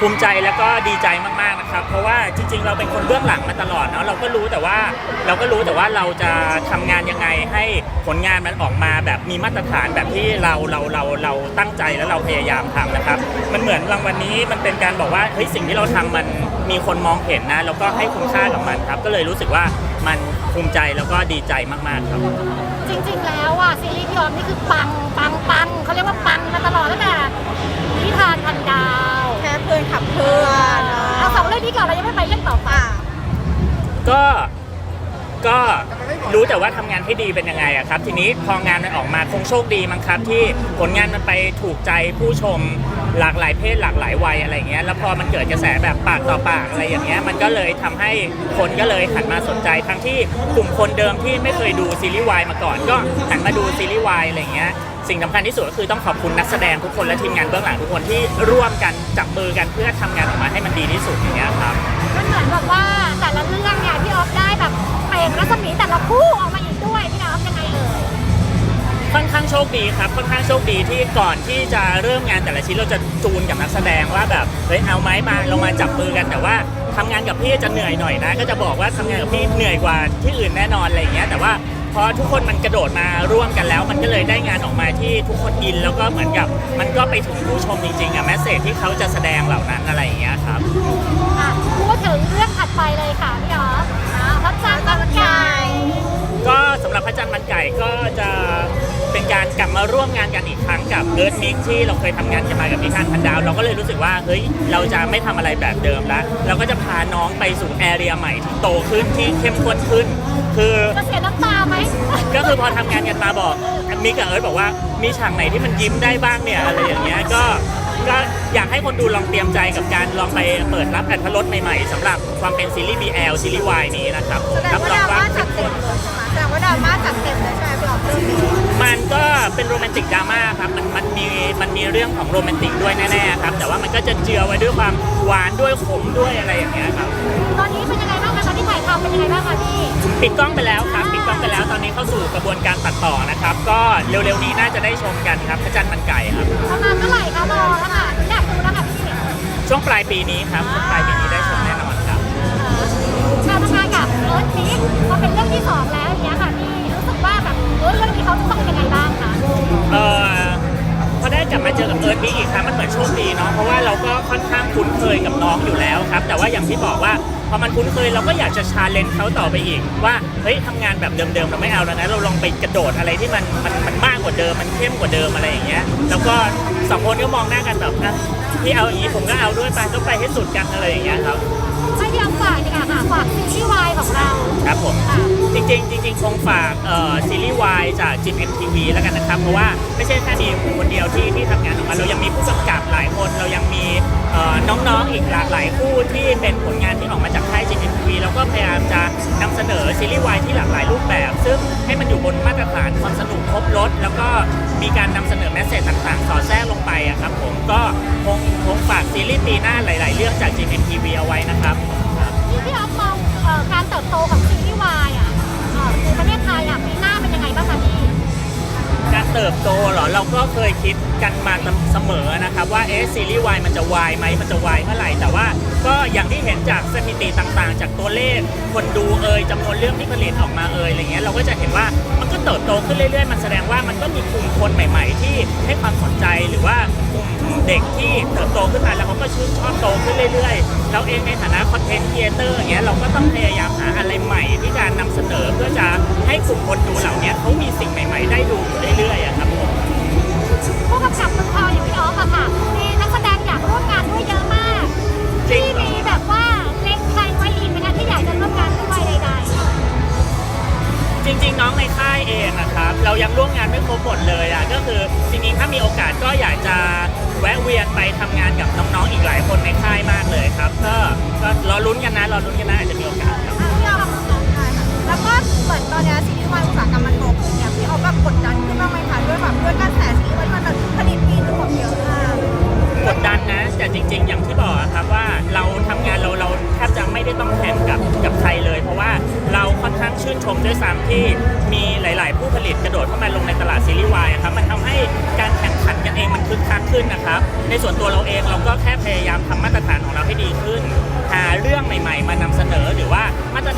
ภูมิใจแล้วก็ดีใจมากๆนะครับ เพราะว่าจริง ๆ เราเป็นคนเบื้องหลังมาตลอดเนาะเราก็รู้แต่ว่าเราก็รู้แต่ว่าเราจะทำงานยังไงให้ผลงานมันออกมาแบบมีมาตรฐานแบบที่เราเราเราเราตั้งใจแล้วเราพยายามทำนะครับ มันเหมือนรางวัลนี้มันเป็นการบอกว่าเฮ้ยสิ่งที่เราทำมันมีคนมองเห็นนะแล้วก็ให้คุณค่ากับมันครับ ก็เลยรู้สึกว่ามันภูมิใจแล้วก็ดีใจมากๆครับ จริง ๆ แล้วอะซีรีส์พี่ออฟนี่คือปังปังปังเขาเรียกว่าปังมาตลอดตั้งแต่นิทานพันดาว แค่เพื่อนขับเพื่อน เอาสองเรื่องนี้ก่อนเรายังไม่ไปเรื่องต่อไปป่าก็ก็รู้แต่ว่าทำงานให้ดีเป็นยังไงอะครับ ทีนี้พองานมันออกมาคงโชคดีมั้งครับ ที่ผลงานมันไปถูกใจผู้ชมหลากหลายเพศหลากหลายวัยอะไรเงี้ยแล้วพอมันเกิดกระแสแบบปากต่อปากอะไรอย่างเงี้ยมันก็เลยทำให้คนก็เลยหันมาสนใจทั้งที่กลุ่มคนเดิมที่ไม่เคยดูซีรีส์วายมาก่อนก็หันมาดูซีรีส์วายอะไรเงี้ย สิ่งสำคัญที่สุดก็คือต้องขอบคุณนักแสดงทุกคนและทีมงานเบื้องหลังทุกคนที่ร่วมกันจับมือกันเพื่อทำงานออกมาให้มันดีที่สุดอย่างเงี้ยครับ มันเหมือนแบบว่าแต่ละเรื่องเนี่ยพี่ออฟได้แบบเปล่งรัศมีแต่ละคู่ออกมาอีกด้วยพี่ออฟยังไงเอ่ยค่อนข้างโชคดีครับค่อนข้างโชคดีที่ก่อนที่จะเริ่มงานแต่ละชิ้นเราจะจูนกับนักแสดงว่าแบบเฮ้ยเอาไหมมาเรามาจับมือกันแต่ว่าทำงานกับพี่จะเหนื่อยหน่อยนะ ก็จะบอกว่าทำงานกับพี่เหนื่อยกว่าที่อื่นแน่นอนอะไรอย่างเงี้ยแต่ว่า พอทุกคนมันกระโดดมาร่วมกันแล้ว มันก็เลยได้งานออกมาที่ทุกคนอินแล้วก็เหมือนกับ มันก็ไปถึงผู้ชมจริงๆอะแมสเซจที่เขาจะแสดงเหล่านั้นอะไรอย่างเงี้ยครับ อะพูดถึงเรื่องถัดไปเลยค่ะพี่ออฟอ่าพระจันทร์มันไก่ มาร่วมงานกันอีกครั้งกับเอิร์ธมิกที่เราเคยทำงานกันมากับนิทานพันดาว เราก็เลยรู้สึกว่าเฮ้ยเราจะไม่ทำอะไรแบบเดิมแล้วเราก็จะพาน้องไปสู่แอเรียใหม่ที่โตขึ้นที่เข้มข้นขึ้น คือ จะเสียน้ำตาไหมก็คือพอทำงานกันมาบอกมิกกับเอิร์ธบอกว่ามีฉากไหนที่มันยิ้มได้บ้างเนี่ยอะไรอย่างเงี้ยก็ก็อยากให้คนดูลองเตรียมใจกับการลองไปเปิดรับอัธรสใหม่ๆสำหรับความเป็นซีรีส์ BL ซีรีส์ Y นี้นะครับแสดงรับว่ารอดรางว่าม่าจัเข้ดมเต็ข้นมเลยใช่ไหมแสดงว่าดราม่าจัดเต็มเลยใช่ไหมพี่ออฟเรื่องนี้ มันก็เป็นโรแมนติกดราม่าครับมันมันมีมันมีเรื่องของโรแมนติกด้วยแน่ๆครับ แต่ว่ามันก็จะเจือไว้ด้วยความหวานด้วยขมด้วยอะไรอย่างเงี้ยครับ ตอนนี้เป็นยังไงบ้างคะตอนที่ถ่ายทำเป็นยังไงบ้างคะพี่ ปิดกล้องไปแล้วครับปิดกล้องไปแล้วตอนนี้เข้าสู่กระบวนการตัดต่อนะครับ ก็เร็วๆนี้น่าจะได้ชมกันครับพระจันทร์มันไก่ครับ ประมาณเท่าไหร่คะรอแล้วค่ะอยากดูแล้วค่ะพี่ช่วงปลายปีนี้ครับช่วงปลายปีนี้ได้ชมแน่นอนครับการทำงานกับเอิร์ธมิกพอเป็นเรื่องที่สองแล้วอย่างเงี้ยค่ะพี่รู้สึกว่าแบบเออเรื่องนี้เขาต้องยังไง ยกับน้องอยู่แล้วครับ แต่ว่าอย่างที่บอกว่าพอมันคุ้นเคยเราก็อยากจะชาเลนจ์เขาต่อไปอีก ว่าเฮ้ยทำงานแบบเดิมๆเราไม่เอาแล้วนะเราลองไปกระโดดอะไรที่มันมันมันมากกว่าเดิมมันเข้มกว่าเดิมอะไรอย่างเงี้ยแล้วก็สองคนก็มองหน้ากันแบบอะพี่เอาอย่างนี้ผมก็เอาด้วยไปก็ไปให้สุดกันอะไรอย่างเงี้ยครับให้ พี่อังฝากดีกว่าค่ะฝากซีรีส์วายของเราครับผมจริงๆจริงๆคงฝากเอ่อซีรีส์วายจากจิมเอ็มทีวีแล้วกันนะครับ เพราะว่าไม่ใช่แค่ดีมคนเดียวที่ที่ทำงานออกมาเรายังมีผู้กำกับหลายคน เรายังมีเอ่อน้องๆอีกหลากหลายคู่ที่เป็นผลงานที่ออกมาจากค่ายจิมเอ็มทีวีเราก็พยายามจะนำเสนอซีรีส์วายที่หลากหลายรูปแบบ ซึ่งให้มันอยู่บนมาตรฐานความสนุกครบรถแล้วก็มีการนำเสนอแมสเซจต่างๆสอดแทรกลงไปอะครับผมก็คงคงฝากซีรีส์ปีหน้าหลาย ๆ เรื่องจากจิมเอ็มทีวีเอาไว้นะครับ ติบโตของซีรีส์วายอะเอ่อในประเทศไทยอะปีหน้าเป็นยังไงบ้างคะพี่ การเติบโตเหรอเราก็เคยคิดกันมาเสมอนะครับว่าเอ๊ะซีรีส์วายมันจะวายไหมมันจะวายเมื่อไหร่แต่ว่า ก็อย่างที่เห็นจากสถิติต่างๆ จากตัวเลข คนดูเอ่ยจำนวนเรื่องที่ผลิตออกมาเอ่ยอะไรเงี้ยเราก็จะเห็นว่ามันก็เติบโตขึ้นเรื่อยๆ มันแสดงว่ามันก็มีกลุ่มคนใหม่ ๆ ที่ให้ความสนใจหรือว่ากลุ่มเด็กที่เติบโตขึ้นมาแล้วเขาก็ชื่นชอบโตขึ้นเรื่อยๆ เราเองในฐานะ คอนเทนต์ครีเอเตอร์อย่างเงี้ยเราก็ต้องพยายามหาอะไรใหม่ที่จะนำเสนอเพื่อจะให้กลุ่มคนดูเหล่านี้เขามีสิ่งใหม่ ๆ ได้ดูอยู่เรื่อยๆอะครับผมผู้กำกับมือทองายเองนะครับ เรายังร่วมงานไม่ครบหมดเลยอะก็คือจริงๆถ้ามีโอกาสก็อยากจะแวะเวียนไปทำงานกับน้องๆอีกหลายคนในค่ายมากเลยครับก็ก็รอลุ้นกันนะรอลุ้นกันนะอาจจะมีโอกาสครับพี่ออฟใช่ค่ะแล้วก็เหมือนตอนเนี้ยซีรีส์วายอุตสาหกรรมมันโตขึ้นเนี่ยพี่ออฟแบบกดดันขึ้นบ้างไหมคะด้วยแบบด้วยกระแสซีรีส์วายมันแบบผลิตปีนึงแบบเยอะมากกดดันนะแต่จริง ๆ อย่างที่บอกอะครับว่าเราทำงานเราเราแทบจะไม่ได้ต้องแข่งกับ ชื่นชมด้วยซ้ำที่มีหลาย ๆ ผู้ผลิตกระโดดเข้ามาลงในตลาดซีรีส์วายอะครับมันทำให้การแข่งขันกันเองมันคึกคักขึ้นนะครับ ในส่วนตัวเราเองเราก็แค่พยายามทำมาตรฐานของเราให้ดีขึ้น หาเรื่องใหม่ ๆ มานำเสนอหรือว่ามาตรฐานในเชิงโปร